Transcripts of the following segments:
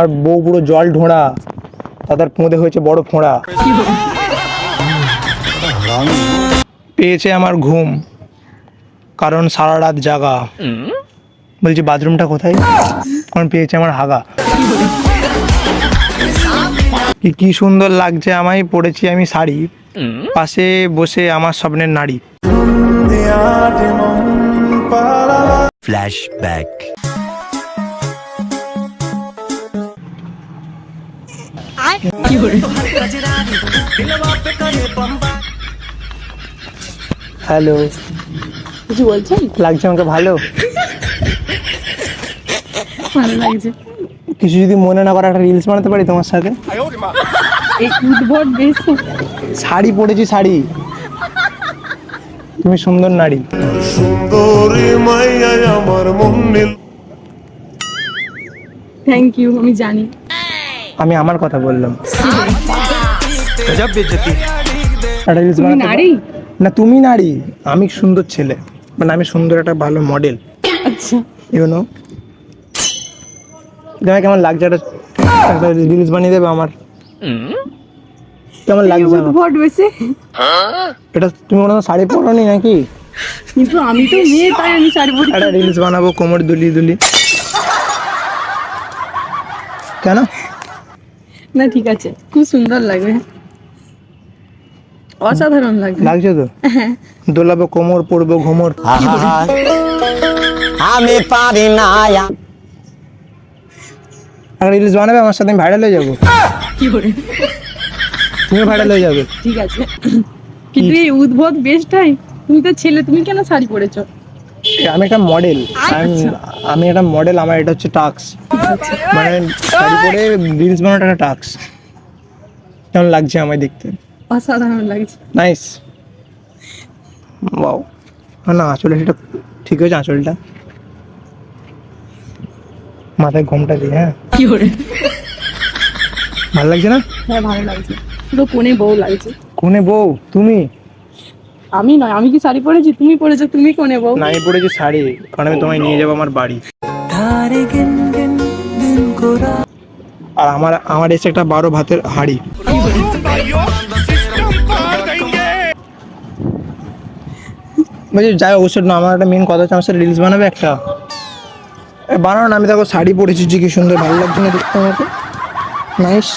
আর বউ পুরো জল ঢোঁড়া। তাদের পোঁদে হয়েছে বড় ফোঁড়া। পেয়েছে আমার ঘুম। কারণ সারা রাত জাগা। বলছি, বাথরুমটা কোথায়? কারণ পেয়েছে আমার হাগা। কি সুন্দর লাগছে আমায়। পড়েছি আমি শাড়ি। পাশে বসে আমার স্বপ্নের নারী। Flashback. হ্যালো। কিছু বলছেন? লাগছে আমাকে ভালো? ভালো লাগছে। কিছু যদি মনে না করে একটা রিলস বানাতে পারি তোমার সাথে? এই উদ্ভট বেশ শাড়ি পরেছি শাড়ি। তুমি সুন্দর নারী। সুন্দরী মাইয়াই আমার মন নীল। থ্যাংক ইউ আমি জানি। আমি আমার কথা বললাম। না তুমি নারী আমি সুন্দর ছেলে। মানে আমি সুন্দর একটা ভালো মডেল আচ্ছা। ইউ নো তোমার কেমন লাগছে একটা রিলস বানিয়ে দেবে আমার। কেমন লাগছে? বেশি এটা তুমি কোনো শাড়ি পরনি নাকি? কিন্তু আমি তো মেয়ে তাই আমি শাড়ি পরি। একটা রিলস বানাবো কোমর দুলি দুলি কেন? না ঠিক আছে। খুব সুন্দর লাগবে। অসাধারণ লাগবে। লাগছে তো? দোলাবো কোমর পরবো ঘুমর। আমি পারি না একটা রিলস বানাবে আমার সাথে আমি ভাইরাল হয়ে যাব। কি করে? তুমি ভাইরাল হয়ে যাবে। ঠিক আছে। কিন্তু এই উদ্ভট বেশটাই তুমি তো ছেলে তুমি কেন শাড়ি পরেছো? আমি একটা মডেল আমি একটা মডেল আমার এটা হচ্ছে টাক্স মানে শাড়ি পরে রিলস বানানোটা একটা টাক্স কেমন লাগছে আমায় দেখতে? অসাধারণ লাগছে। নাইস বাও না আঁচলে সেটা ঠিক হয়েছে আঁচলটা। মাথায় ঘোমটা দিয়ে হ্যাঁ? কি করে? ভালো লাগছে না? হ্যাঁ ভালো লাগছে। পুরো কোণে বউ লাগছে। কোনে বউ? তুমি? আমি নয় আমি কি শাড়ি পরেছি? তুমি পরেছো তুমি কোণে বউ? না আমি পরেছি শাড়ি কারণ আমি তোমায় নিয়ে যাব আমার বাড়ি। আর আমার আমার এসে একটা বারো ভাতের হাড়ি। বলছি যাই অবশ্যই না আমার একটা মেন কথা হচ্ছে আমার সাথে রিলস বানাবে একটা। এ, বানাও না আমি দেখো শাড়ি পরেছি যে কি সুন্দর ভালো লাগছে না দেখতে আমাকে। নাইস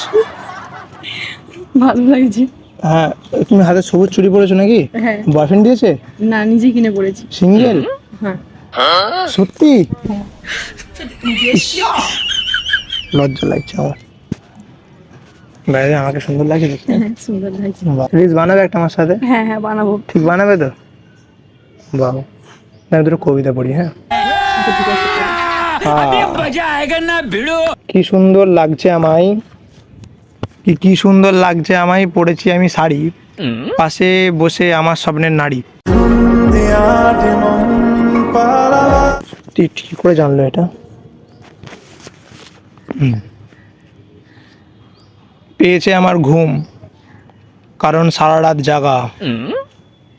ভালো লাগছে। হ্যাঁ তুমি হাতে সবুজ চুড়ি পরেছো নাকি? হ্যাঁ। বয়ফ্রেন্ড দিয়েছে? না নিজে কিনে পড়েছি সিঙ্গেল হ্যাঁ। সত্যি? ইস, লজ্জা লাগছে আমার। বাইরে আমাকে সুন্দর লাগছে দেখতে। হ্যাঁ সুন্দর লাগছে রিলস বানাবে একটা আমার সাথে? হ্যাঁ হ্যাঁ বানাবো। ঠিক বানাবে তো? বাহ। আমি দুটো কবিতা পড়ি হ্যাঁ। কি সুন্দর লাগছে আমায়। কি কি সুন্দর লাগছে আমায়। পড়েছি আমি শাড়ি। পাশে বসে আমার স্বপ্নের নারী। ঠিক করে জানলো এটা। পেয়েছে আমার ঘুম, কারণ সারা রাত জাগা।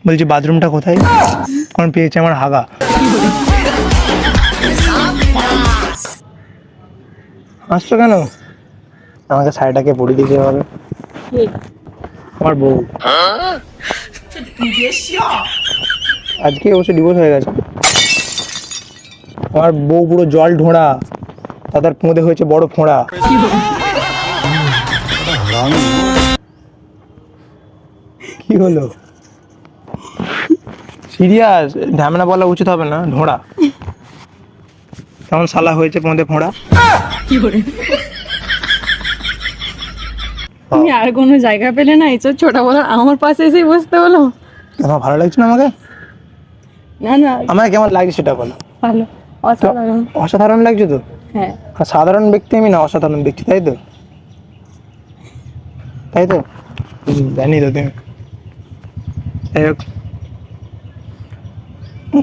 বলছি, বাথরুমটা কোথায়? কারণ পেয়েছে আমার হাগা। হাসছো কেন? আমাকে শাড়িটাকে পরিয়ে দিতে হবে। আমার বউ। আজকে অবশ্য ডিভোর্স হয়ে গেছে। আমার বউ পুরো জল ঢোঁড়া। তাদের পোঁদে হয়েছে বড় ফোঁড়া। কি হলো? সিরিয়াস ঢ্যামনা বলা উচিত হবে না ঢোঁড়া কেমন সালা হয়েছে পোঁদে ফোঁড়া? কি করে? তুমি আর কোনো জায়গা পেলে না এসব ছোট বড় আমার পাশে এসে বসতে হলো। তোমার ভালো লাগছে না আমাকে? না না। আমার কেমন লাগছে সেটা বলো। ভালো। অসাধারণ। অসাধারণ লাগছে তো? হ্যাঁ। সাধারণ ব্যক্তি আমি না অসাধারণ ব্যক্তি তাই তো? তাই তো? জানি তো তুমি। যাই হোক।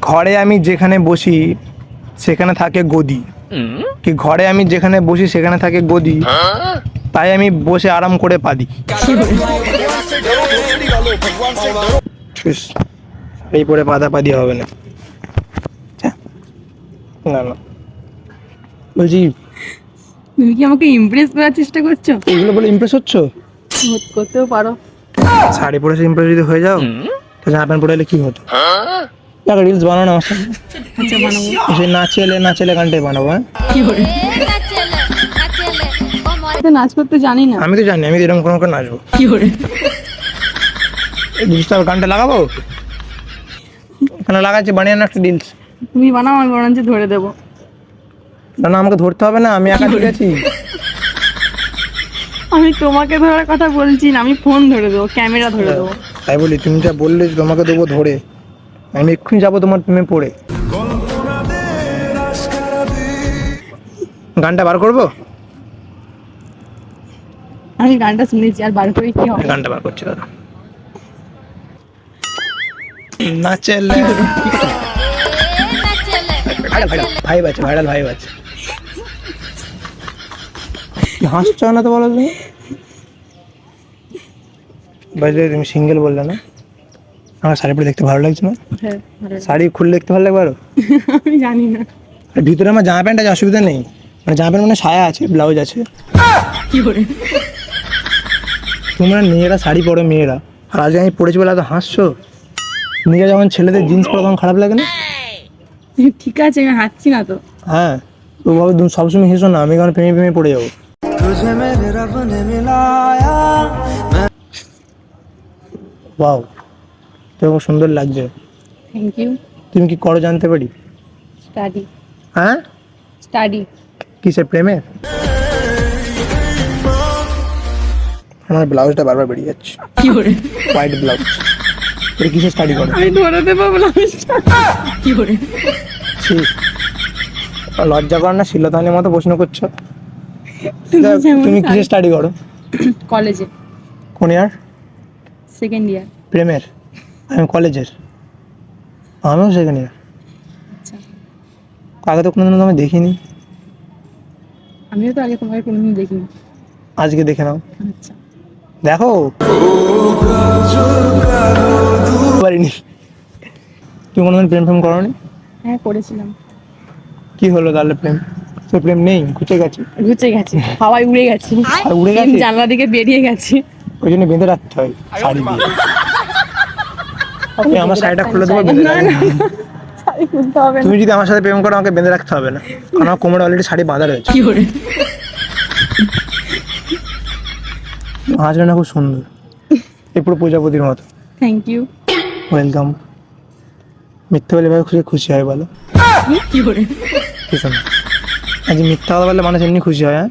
ঘরে আমি যেখানে বসি সেখানে থাকে গদি। কি ঘরে আমি যেখানে বসি সেখানে থাকে গদি। তাই আমি বসে আরাম করে পাদি শাড়ি পরে পাদা পাদি হবে না। না না। বলছি তুমি কি আমাকে ইমপ্রেস করার চেষ্টা করছ? এগুলো বলে ইমপ্রেস হচ্ছ? করতেও পারো। শাড়ি পরে ইমপ্রেস যদি হয়ে যাও তো জামা প্যান্ট পরে এলে কি হতো? দেখো রিলস বানানো আমার সাথে। আচ্ছা বানাবো। সেই নাচেলে নাচেলে গানটাই বানাবো হ্যাঁ? কি করে নাচ করতে জানি না। আমি তো জানি আমি তো এরকম কোনো করে নাচবো। কি করে এই রিলসটা গানটা লাগাবো? এখানে লাগাচ্ছি? বানিয়ে না একটা রিলস তুমি বানাও আমি বরঞ্চ ধরে দেবো। না না আমাকে ধরতে হবে না আমি একা ঠিক আছি। আমি তোমাকে ধরার কথা বলছি না আমি ফোন ধরে দেবো ক্যামেরা ধরে দেবো। তাই বলি তুমি যা বললে যে তোমাকে দেবো ধরে আমি এক্ষুনি যাব তোমার প্রেমে পড়ে। গানটা বার করব? আমি গানটা শুনেছি আর বার করে কি হবে? গানটা বার করছি দাদা। নাচেলে নাচেলে ভাইরাল ভাইরাল ভাই বাচ্চা ভাইরাল ভাই বাচ্চা কি হাসছো না তো বলো তুমি? তুমি সিঙ্গেল বললে না? আমার শাড়ি পরে দেখতে ভালো লাগছে না? হ্যাঁ শাড়ি খুললে দেখতে ভালো লাগবে আরও? আমি জানি না। আর ভিতরে আমার জামা প্যান্ট আছে অসুবিধা নেই। মানে জামা প্যান্ট মানে সায়া আছে ব্লাউজ আছে। কি করে? তোমরা মেয়েরা শাড়ি পরো মেয়েরা। আর আজকে আমি পরেছি বলে এত হাসছো? নিজে যখন ছেলেদের জিন্স পরে তখন খারাপ লাগে না? ঠিক আছে আমি হাসছি না তো। হ্যাঁ তো বাবু তুমি সবসময় হেসো না আমি কারণ প্রেমে প্রেমে পড়ে যাব। ওয়াও তো খুব সুন্দর লাগছে। থ্যাংক ইউ তুমি কি করো জানতে পারি? স্টাডি হ্যাঁ? স্টাডি কিসের প্রেমে? আমার ব্লাউজটা বারবার বেরিয়ে যাচ্ছে। কি করে? হোয়াইট ব্লাউজ এটা কিসের স্টাডি করো? আমি ধরে দেবো ব্লাউজটা কি করে? লজ্জা কর না শিলতানের মতো প্রশ্ন করছ। তুমি কিসের স্টাডি করো? কলেজে। কোন ইয়ার সেকেন্ড ইয়ার প্রেমের আমি কলেজের। আমিও সেকেন্ড ইয়ার আচ্ছা। আগে তো কোনোদিনও তোমায় দেখিনি। আমিও তো আগে তোমাকে কোনোদিন দেখিনি। আজকে দেখে নাও। আচ্ছা। দেখো। পারিনি। তুমি কোনোদিন প্রেম প্রেম করো হ্যাঁ করেছিলাম। কি হলো তাহলে প্রেম? সে প্রেম নেই? ঘুচে গেছে। ঘুচে গেছে। হাওয়ায় উড়ে গেছে। উড়ে গেছে? জানলা দিকে বেরিয়ে গেছে। ওই জন্য বেঁধে রাখতে হয় শাড়ি দিয়ে। আমি আমার শাড়িটা খুলে দেবো বেঁধে তুমি যদি আমার সাথে প্রেম করো আমাকে বেঁধে রাখতে হবে না। কারণ আমার কোমরে অলরেডি শাড়ি বাঁধা রয়েছে। করে না খুব সুন্দর। এই পুরো প্রজাপতির মতো। থ্যাংক ইউ ওয়েলকাম মিথ্যে বলে এভাবে খুশি খুশি হয় বলো। কি কিছু না আজ মিথ্যা কথা বললে মানুষ এমনি খুশি হয় হ্যাঁ?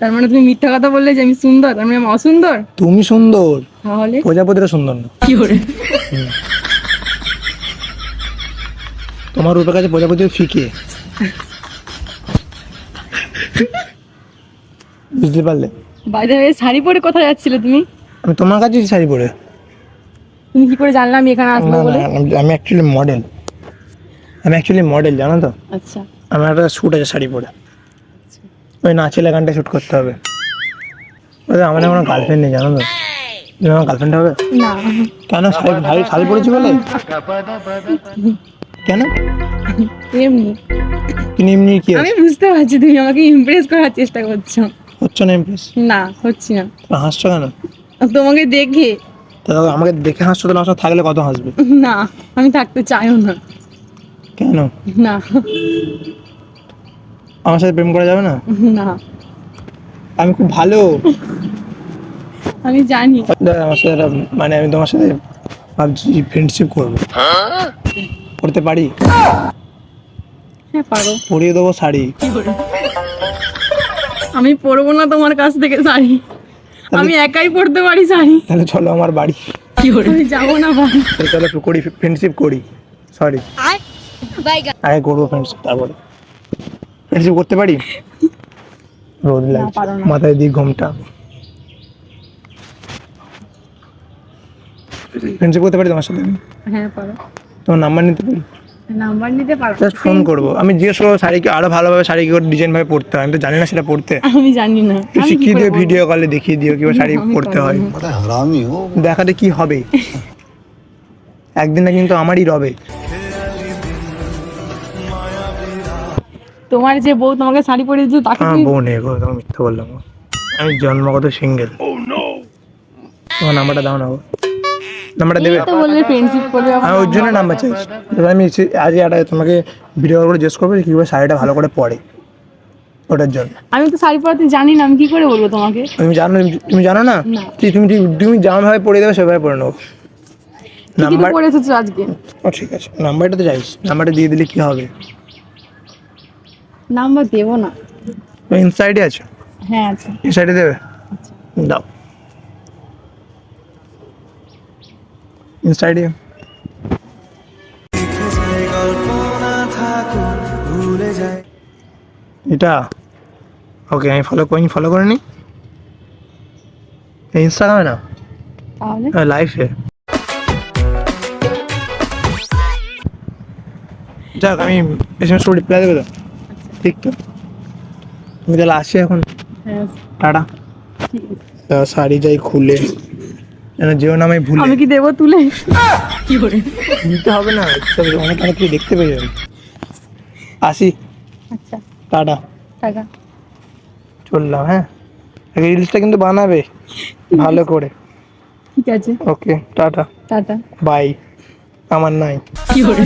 তার মানে তুমি মিথ্যা কথা বললে যে আমি সুন্দর তার মানে আমি অসুন্দর? তুমি সুন্দর। তাহলে? প্রজাপতিরা সুন্দর না। কি করে? তোমার রূপের কাছে প্রজাপতি ফিকে। বুঝতে পারলে? বাইরে শাড়ি পরে কোথায় যাচ্ছিলে তুমি? আমি তোমার কাছে শাড়ি পরে। তুমি কি করে জানলে আমি এখানে আসব বলে? আমি- অ্যাকচুয়ালি মডেল আমি অ্যাকচুয়ালি মডেল জানো তো? আচ্ছা। আমার একটা শ্যুট আছে শাড়ি পরে। ওই নাচেলে গানটা শ্যুট করতে হবে। ওই আমার কোনো গার্লফ্রেন্ড নেই জানো তো? তুমি আমার গার্লফ্রেন্ড হবে? না। কেন শাড়ি শাড়ি শাড়ি পরেছি বলে? কেন? এমনি। তুমি এমনি কি আমি বুঝতে পারছি তুমি আমাকে ইমপ্রেস করার চেষ্টা করছ। হচ্ছে না ইমপ্রেস না হচ্ছি না। হাসছো কেন? তোমাকে দেখে? তা আমাকে দেখে হাসছো তাহলে আমার থাকলে কত হাসবে? না আমি থাকতে চাইও না। কেন? না। আমার সাথে প্রেম করা যাবে না? না। আমি খুব ভালো। আমি জানি। আমার সাথে মানে আমি তোমার সাথে ভাবছি ফ্রেন্ডশিপ করব। করতে পারি? হ্যাঁ পারো। পরিয়ে দেবো শাড়ি। আমি পরবো না তোমার কাছ থেকে শাড়ি আমি একাই পড়তে পারি শাড়ি তাহলে চলো আমার বাড়ি। কি করে আমি যাব না বাড়ি তাহলে চলো একটু করি ফ্রেন্ডশিপ করি। সরি বাইগা আগে করব ফ্রেন্ডশিপ তারপরে। ফ্রেন্ডশিপ করতে পারি? রোদ লাগছে। মাথায় দিই ঘুমটা। ফ্রেন্ডশিপ করতে পারি তোমার সাথে? হ্যাঁ পারো। তোমার নাম্বার নিতে পারি? নাম্বার নিতে পারব জাস্ট ফোন করব। আমি জিজ্ঞেস করব শাড়ি কি আরও ভালোভাবে শাড়ি কি ডিজাইন ভাবে পড়তে হয়? আমি তো জানি না সেটা পড়তে আমি জানি না। আমি শিখিয়ে দিও ভিডিও কলে দেখিয়ে দিও কীভাবে শাড়ি পড়তে হয়। দেখাতে কি হবে? একদিন না কিন্তু আমারই রবে। তোমার যে বউ তোমাকে শাড়ি পরে দিত তাকে হ্যাঁ বউ নেই গো তোমার মিথ্যা বললাম। আমি জন্মগত সিঙ্গেল। oh, ও নো তোমার নাম্বারটা দাও না গো। নাম্বারটা দেবে আমি ওর জন্য নাম্বার চাইছি। এবার আমি আজ একটা তোমাকে ভিডিও করে জিজ্ঞেস করব যে কীভাবে শাড়িটা ভালো করে পরে। ওটার জন্য। আমি তো শাড়ি পরাতে জানি না আমি কি করে বলব তোমাকে? তুমি জানো তুমি জানো না? তুমি তুমি যেমনভাবে পড়ে দেবে সেভাবে পড়ে নেব। নাম্বার পরে এসেছ আজকে। ও ঠিক আছে। নাম্বারটা তো চাইছি। নাম্বারটা দিয়ে দিলে কি হবে? নাম্বার দেবো না। ইনসাইডে আছে? হ্যাঁ আচ্ছা ইনসাইডে দেবে? দাও। ইনসাইডে এটা? ওকে আমি ফলো করি ফলো করে নিই ইনস্টাগ্রামে না? লাইফে যাক আমি এস এম করে রিপ্লাই দেবে তো। ঠিক তো? আমি তাহলে আসছি এখন। হ্যাঁ। টাটা। শাড়ি যাই খুলে। যেন যেও না আমি ভুলে। আমি কি দেবো তুলে? কি করে? নিতে হবে না সব অনেক অনেক কিছু দেখতে পেয়ে যাবে। আসি। আচ্ছা। টাটা। টাকা চললাম হ্যাঁ? রিলসটা কিন্তু বানাবে ভালো করে। ঠিক আছে। Okay tata. টাটা। বাই। আমার নাই। কি করে?